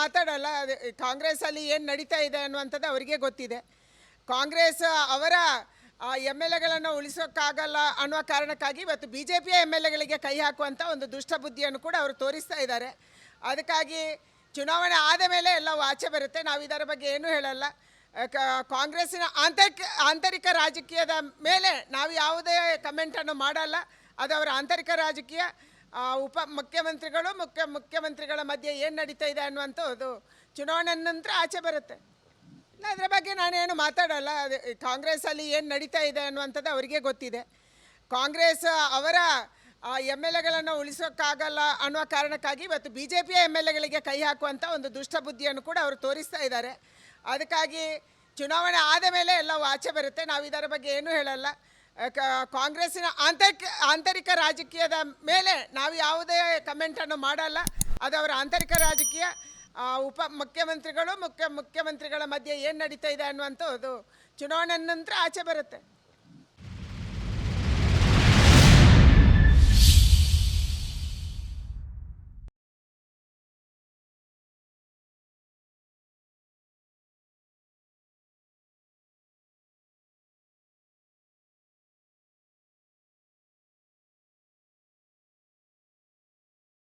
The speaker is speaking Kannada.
ಮಾತಾಡಲ್ಲ ಕಾಂಗ್ರೆಸ್ ಕಾಂಗ್ರೆಸ್ಸಲ್ಲಿ ಏನು ನಡೀತಾ ಇದೆ ಅನ್ನುವಂಥದ್ದು ಅವರಿಗೆ ಗೊತ್ತಿದೆ. ಕಾಂಗ್ರೆಸ್ ಅವರ ಎಂ ಎಲ್ ಎಗಳನ್ನು ಉಳಿಸೋಕ್ಕಾಗಲ್ಲ ಅನ್ನುವ ಕಾರಣಕ್ಕಾಗಿ ಇವತ್ತು ಬಿ ಜೆ ಪಿಯ ಎಂ ಎಲ್ ಎಗಳಿಗೆ ಕೈ ಹಾಕುವಂಥ ಒಂದು ದುಷ್ಟ ಬುದ್ಧಿಯನ್ನು ಕೂಡ ಅವರು ತೋರಿಸ್ತಾ ಇದ್ದಾರೆ. ಅದಕ್ಕಾಗಿ ಚುನಾವಣೆ ಆದ ಮೇಲೆ ಎಲ್ಲ ಆಚೆ ಬರುತ್ತೆ. ನಾವು ಇದರ ಬಗ್ಗೆ ಏನೂ ಹೇಳಲ್ಲ. ಕಾಂಗ್ರೆಸ್ಸಿನ ಆಂತರಿಕ ಆಂತರಿಕ ರಾಜಕೀಯದ ಮೇಲೆ ನಾವು ಯಾವುದೇ ಕಮೆಂಟನ್ನು ಮಾಡಲ್ಲ. ಅದು ಅವರ ಆಂತರಿಕ ರಾಜಕೀಯ. ಉಪ ಮುಖ್ಯಮಂತ್ರಿಗಳು ಮುಖ್ಯ ಮುಖ್ಯಮಂತ್ರಿಗಳ ಮಧ್ಯೆ ಏನು ನಡೀತಾ ಇದೆ ಅನ್ನುವಂಥದ್ದು ಚುನಾವಣೆ ನಂತರ ಆಚೆ ಬರುತ್ತೆ. ಅದರ ಬಗ್ಗೆ ನಾನೇನು ಮಾತಾಡಲ್ಲ. ಅದೇ ಕಾಂಗ್ರೆಸ್ಸಲ್ಲಿ ಏನು ನಡೀತಾ ಇದೆ ಅನ್ನುವಂಥದ್ದು ಅವರಿಗೆ ಗೊತ್ತಿದೆ. ಕಾಂಗ್ರೆಸ್ ಅವರ ಎಂ ಎಲ್ ಎಗಳನ್ನು ಉಳಿಸೋಕ್ಕಾಗಲ್ಲ ಅನ್ನುವ ಕಾರಣಕ್ಕಾಗಿ ಇವತ್ತು ಬಿ ಜೆ ಪಿಯ ಎಂ ಎಲ್ ಎಗಳಿಗೆ ಕೈ ಹಾಕುವಂಥ ಒಂದು ದುಷ್ಟ ಬುದ್ಧಿಯನ್ನು ಕೂಡ ಅವರು ತೋರಿಸ್ತಾ ಇದ್ದಾರೆ. ಅದಕ್ಕಾಗಿ ಚುನಾವಣೆ ಆದ ಮೇಲೆ ಎಲ್ಲವೂ ಆಚೆ ಬರುತ್ತೆ. ನಾವು ಇದರ ಬಗ್ಗೆ ಏನೂ ಹೇಳಲ್ಲ. ಆ, ಕಾಂಗ್ರೆಸ್ಸಿನ ಆಂತರಿಕ ಆಂತರಿಕ ರಾಜಕೀಯದ ಮೇಲೆ ನಾವು ಯಾವುದೇ ಕಮೆಂಟನ್ನು ಮಾಡಲ್ಲ. ಅದು ಅವರ ಆಂತರಿಕ ರಾಜಕೀಯ. ಉಪ ಮುಖ್ಯಮಂತ್ರಿಗಳು ಮುಖ್ಯ, ಮುಖ್ಯಮಂತ್ರಿಗಳ ಮಧ್ಯೆ ಏನು ನಡೀತಾ ಇದೆ ಅನ್ನುವಂಥದ್ದು ಚುನಾವಣೆ ನಂತರ ಆಚೆ ಬರುತ್ತೆ.